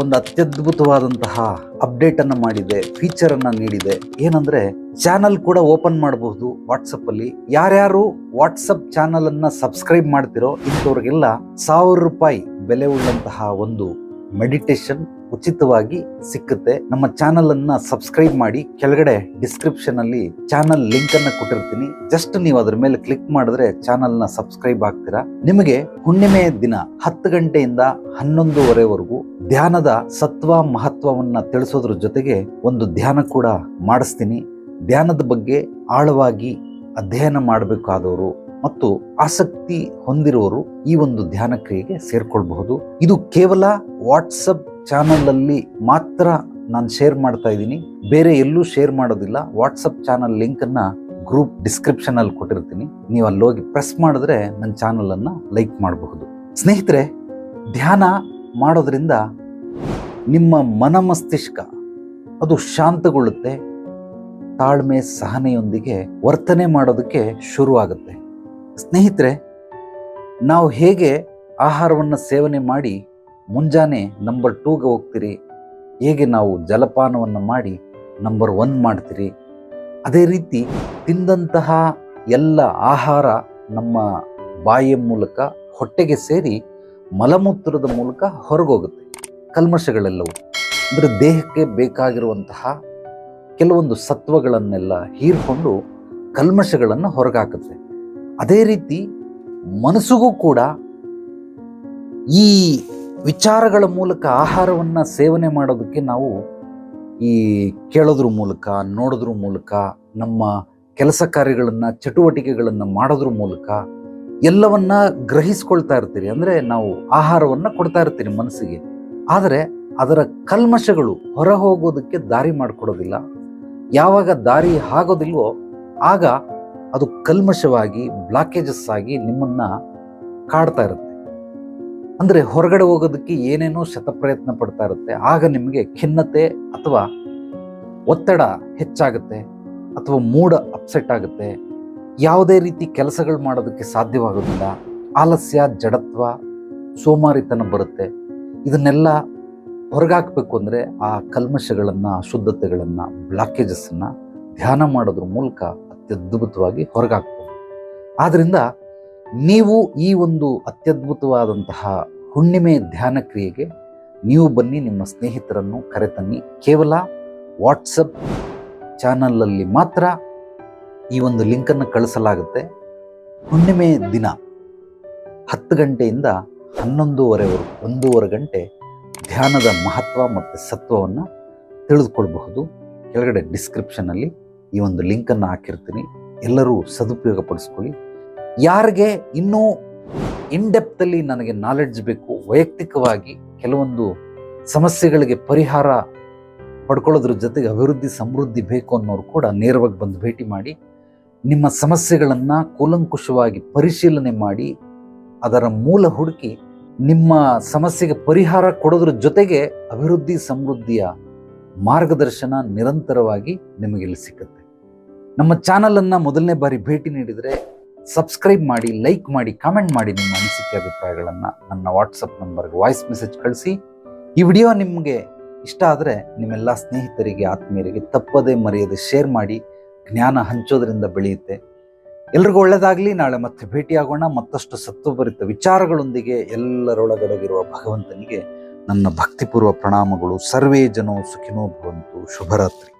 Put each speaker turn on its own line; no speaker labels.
ಒಂದು ಅತ್ಯದ್ಭುತವಾದಂತಹ ಅಪ್ಡೇಟ್ ಅನ್ನ ಮಾಡಿದೆ ಫೀಚರ್ ಅನ್ನ ನೀಡಿದೆ. ಏನಂದ್ರೆ ಚಾನಲ್ ಕೂಡ ಓಪನ್ ಮಾಡಬಹುದು ವಾಟ್ಸಪ್ ಅಲ್ಲಿ. ಯಾರ್ಯಾರು ವಾಟ್ಸಪ್ ಚಾನಲ್ ಅನ್ನ ಸಬ್ಸ್ಕ್ರೈಬ್ ಮಾಡ್ತಿರೋ, ಇಂಥವ್ರಿಗೆಲ್ಲ ಸಾವಿರ ರೂಪಾಯಿ ಬೆಲೆ ಉಳ್ಳಂತಹ ಒಂದು ಮೆಡಿಟೇಷನ್ ಉಚಿತವಾಗಿ ಸಿಕ್ಕುತ್ತೆ. ನಮ್ಮ ಚಾನಲ್ ಅನ್ನ ಸಬ್ಸ್ಕ್ರೈಬ್ ಮಾಡಿ, ಕೆಳಗಡೆ ಡಿಸ್ಕ್ರಿಪ್ಷನ್ ಅಲ್ಲಿ ಚಾನಲ್ ಲಿಂಕ್ ಅನ್ನ ಕೊಟ್ಟಿರ್ತೀನಿ. ಜಸ್ಟ್ ನೀವು ಅದ್ರ ಮೇಲೆ ಕ್ಲಿಕ್ ಮಾಡಿದ್ರೆ ಚಾನಲ್ನ ಸಬ್ಸ್ಕ್ರೈಬ್ ಆಗ್ತೀರಾ. ನಿಮಗೆ ಹುಣ್ಣಿಮೆಯ ದಿನ ಹತ್ತು ಗಂಟೆಯಿಂದ ಹನ್ನೊಂದುವರೆವರೆಗೂ ಧ್ಯಾನದ ಸತ್ವ ಮಹತ್ವವನ್ನು ತಿಳಿಸೋದ್ರ ಜೊತೆಗೆ ಒಂದು ಧ್ಯಾನ ಕೂಡ ಮಾಡಿಸ್ತೀನಿ. ಧ್ಯಾನದ ಬಗ್ಗೆ ಆಳವಾಗಿ ಅಧ್ಯಯನ ಮಾಡಬೇಕಾದವರು ಮತ್ತು ಆಸಕ್ತಿ ಹೊಂದಿರುವವರು ಈ ಒಂದು ಧ್ಯಾನ ಕ್ರಿಯೆಗೆ ಸೇರ್ಕೊಳ್ಬಹುದು. ಇದು ಕೇವಲ ವಾಟ್ಸಪ್ ಚಾನಲಲ್ಲಿ ಮಾತ್ರ ನಾನು ಶೇರ್ ಮಾಡ್ತಾ ಇದ್ದೀನಿ. ಬೇರೆ ಎಲ್ಲೂ ಶೇರ್ ಮಾಡೋದಿಲ್ಲ. ವಾಟ್ಸಪ್ ಚಾನಲ್ ಲಿಂಕ್ ಅನ್ನ ಗ್ರೂಪ್ ಡಿಸ್ಕ್ರಿಪ್ಷನ್ ಅಲ್ಲಿ ಕೊಟ್ಟಿರ್ತೀನಿ. ನೀವು ಅಲ್ಲಿ ಹೋಗಿ ಪ್ರೆಸ್ ಮಾಡಿದ್ರೆ ನನ್ನ ಚಾನಲನ್ನು ಲೈಕ್ ಮಾಡಬಹುದು. ಸ್ನೇಹಿತರೆ, ಧ್ಯಾನ ಮಾಡೋದ್ರಿಂದ ನಿಮ್ಮ ಮನಮಸ್ತಿಷ್ಕ ಅದು ಶಾಂತಗೊಳ್ಳುತ್ತೆ. ತಾಳ್ಮೆ, ಸಹನೆಯೊಂದಿಗೆ ವರ್ತನೆ ಮಾಡೋದಕ್ಕೆ ಶುರುವಾಗುತ್ತೆ. ಸ್ನೇಹಿತರೆ, ನಾವು ಹೇಗೆ ಆಹಾರವನ್ನು ಸೇವನೆ ಮಾಡಿ ಮುಂಜಾನೆ ನಂಬರ್ ಟೂಗೆ ಹೋಗ್ತೀರಿ? ಹೇಗೆ ನಾವು ಜಲಪಾನವನ್ನು ಮಾಡಿ ನಂಬರ್ ಒನ್ ಮಾಡ್ತೀರಿ? ಅದೇ ರೀತಿ ತಿಂದಂತಹ ಎಲ್ಲ ಆಹಾರ ನಮ್ಮ ಬಾಯಿಯ ಮೂಲಕ ಹೊಟ್ಟೆಗೆ ಸೇರಿ ಮಲಮೂತ್ರದ ಮೂಲಕ ಹೊರಗೋಗುತ್ತೆ. ಕಲ್ಮಶಗಳೆಲ್ಲವು. ಅಂದರೆ ದೇಹಕ್ಕೆ ಬೇಕಾಗಿರುವಂತಹ ಕೆಲವೊಂದು ಸತ್ವಗಳನ್ನೆಲ್ಲ ಹೀರ್ಕೊಂಡು ಕಲ್ಮಶಗಳನ್ನು ಹೊರಗಾಕುತ್ತೆ. ಅದೇ ರೀತಿ ಮನಸ್ಸಿಗೂ ಕೂಡ ಈ ವಿಚಾರಗಳ ಮೂಲಕ ಆಹಾರವನ್ನು ಸೇವನೆ ಮಾಡೋದಕ್ಕೆ ನಾವು ಈ ಕೇಳೋದ್ರ ಮೂಲಕ, ನೋಡೋದ್ರ ಮೂಲಕ, ನಮ್ಮ ಕೆಲಸ ಕಾರ್ಯಗಳನ್ನು, ಚಟುವಟಿಕೆಗಳನ್ನು ಮಾಡೋದ್ರ ಮೂಲಕ ಎಲ್ಲವನ್ನ ಗ್ರಹಿಸ್ಕೊಳ್ತಾ ಇರ್ತೀರಿ. ಅಂದರೆ ನಾವು ಆಹಾರವನ್ನು ಕೊಡ್ತಾ ಇರ್ತೀರಿ ಮನಸ್ಸಿಗೆ. ಆದರೆ ಅದರ ಕಲ್ಮಶಗಳು ಹೊರ ಹೋಗೋದಕ್ಕೆ ದಾರಿ ಮಾಡಿಕೊಡೋದಿಲ್ಲ. ಯಾವಾಗ ದಾರಿ ಆಗೋದಿಲ್ವೋ ಆಗ ಅದು ಕಲ್ಮಶವಾಗಿ ಬ್ಲಾಕೇಜಸ್ ಆಗಿ ನಿಮ್ಮನ್ನ ಕಾಡ್ತಾ ಇರುತ್ತೆ. ಅಂದ್ರೆ ಹೊರಗಡೆ ಹೋಗೋದಕ್ಕೆ ಏನೇನೋ ಶತಪ್ರಯತ್ನ ಪಡ್ತಾ ಇರುತ್ತೆ. ಆಗ ನಿಮಗೆ ಖಿನ್ನತೆ ಅಥವಾ ಒತ್ತಡ ಹೆಚ್ಚಾಗುತ್ತೆ ಅಥವಾ ಮೂಡ ಅಪ್ಸೆಟ್ ಆಗುತ್ತೆ. ಯಾವುದೇ ರೀತಿ ಕೆಲಸಗಳು ಮಾಡೋದಕ್ಕೆ ಸಾಧ್ಯವಾಗೋದಿಲ್ಲ. ಆಲಸ್ಯ, ಜಡತ್ವ, ಸೋಮಾರಿತನ ಬರುತ್ತೆ. ಇದನ್ನೆಲ್ಲ ಹೊರಗಾಕಬೇಕು ಅಂದರೆ ಆ ಕಲ್ಮಶಗಳನ್ನು, ಅಶುದ್ಧತೆಗಳನ್ನು ಬ್ಲಾಕೇಜಸ್ಸನ್ನು ಧ್ಯಾನ ಮಾಡೋದ್ರ ಮೂಲಕ ಅತ್ಯದ್ಭುತವಾಗಿ ಹೊರಗಾಕ್ಬೋದು. ಆದ್ದರಿಂದ ನೀವು ಈ ಒಂದು ಅತ್ಯದ್ಭುತವಾದಂತಹ ಹುಣ್ಣಿಮೆ ಧ್ಯಾನ ಕ್ರಿಯೆಗೆ ನೀವು ಬನ್ನಿ, ನಿಮ್ಮ ಸ್ನೇಹಿತರನ್ನು ಕರೆತನ್ನಿ. ಕೇವಲ ವಾಟ್ಸಪ್ ಚಾನಲಲ್ಲಿ ಮಾತ್ರ ಈ ಒಂದು ಲಿಂಕನ್ನು ಕಳಿಸಲಾಗುತ್ತೆ. ಹುಣ್ಣಿಮೆ ದಿನ ಹತ್ತು ಗಂಟೆಯಿಂದ ಹನ್ನೊಂದೂವರೆವರೆಗೂ, ಒಂದೂವರೆ ಗಂಟೆ ಧ್ಯಾನದ ಮಹತ್ವ ಮತ್ತು ಸತ್ವವನ್ನು ತಿಳಿದುಕೊಳ್ಬಹುದು. ಕೆಳಗಡೆ ಡಿಸ್ಕ್ರಿಪ್ಷನಲ್ಲಿ ಈ ಒಂದು ಲಿಂಕನ್ನು ಹಾಕಿರ್ತೀನಿ. ಎಲ್ಲರೂ ಸದುಪಯೋಗ ಪಡಿಸ್ಕೊಳ್ಳಿ ಯಾರಿಗೆ ಇನ್ನೂ ಇನ್ಡೆಪ್ತಲ್ಲಿ ನನಗೆ ನಾಲೆಡ್ಜ್ ಬೇಕು, ವೈಯಕ್ತಿಕವಾಗಿ ಕೆಲವೊಂದು ಸಮಸ್ಯೆಗಳಿಗೆ ಪರಿಹಾರ ಪಡ್ಕೊಳ್ಳೋದ್ರ ಜೊತೆಗೆ ಅಭಿವೃದ್ಧಿ, ಸಮೃದ್ಧಿ ಬೇಕು ಅನ್ನೋರು ಕೂಡ ನೇರವಾಗಿ ಬಂದು ಭೇಟಿ ಮಾಡಿ ನಿಮ್ಮ ಸಮಸ್ಯೆಗಳನ್ನು ಕೂಲಂಕುಷವಾಗಿ ಪರಿಶೀಲನೆ ಮಾಡಿ, ಅದರ ಮೂಲ ಹುಡುಕಿ ನಿಮ್ಮ ಸಮಸ್ಯೆಗೆ ಪರಿಹಾರ ಕೊಡೋದ್ರ ಜೊತೆಗೆ ಅಭಿವೃದ್ಧಿ ಸಮೃದ್ಧಿಯ ಮಾರ್ಗದರ್ಶನ ನಿರಂತರವಾಗಿ ನಿಮಗೆ ಇಲ್ಲಿ ಸಿಕ್ಕುತ್ತೆ. ನಮ್ಮ ಚಾನಲನ್ನು ಮೊದಲನೇ ಬಾರಿ ಭೇಟಿ ನೀಡಿದರೆ ಸಬ್ಸ್ಕ್ರೈಬ್ ಮಾಡಿ, ಲೈಕ್ ಮಾಡಿ, ಕಾಮೆಂಟ್ ಮಾಡಿ ನಿಮ್ಮ ಅನಿಸಿಕೆ ಅಭಿಪ್ರಾಯಗಳನ್ನು ನನ್ನ ವಾಟ್ಸಪ್ ನಂಬರ್ಗೆ ವಾಯ್ಸ್ ಮೆಸೇಜ್ ಕಳಿಸಿ. ಈ ವಿಡಿಯೋ ನಿಮಗೆ ಇಷ್ಟ ಆದರೆ ನಿಮ್ಮೆಲ್ಲ ಸ್ನೇಹಿತರಿಗೆ, ಆತ್ಮೀಯರಿಗೆ ತಪ್ಪದೇ ಮರೆಯದೆ ಶೇರ್ ಮಾಡಿ. ಜ್ಞಾನ ಹಂಚೋದ್ರಿಂದ ಬೆಳೆಯುತ್ತೆ. ಎಲ್ರಿಗೂ ಒಳ್ಳೆಯದಾಗಲಿ ನಾಳೆ ಮತ್ತೆ ಭೇಟಿಯಾಗೋಣ. ಮತ್ತಷ್ಟು ಸತ್ವಭರಿತ ವಿಚಾರಗಳೊಂದಿಗೆ ಎಲ್ಲರೊಳಗಡಗಿರುವ ಭಗವಂತನಿಗೆ ನನ್ನ ಭಕ್ತಿಪೂರ್ವ ಪ್ರಣಾಮಗಳು. ಸರ್ವೇ ಜನೋ ಸುಖಿನೋ ಭವಂತು. ಶುಭರಾತ್ರಿ.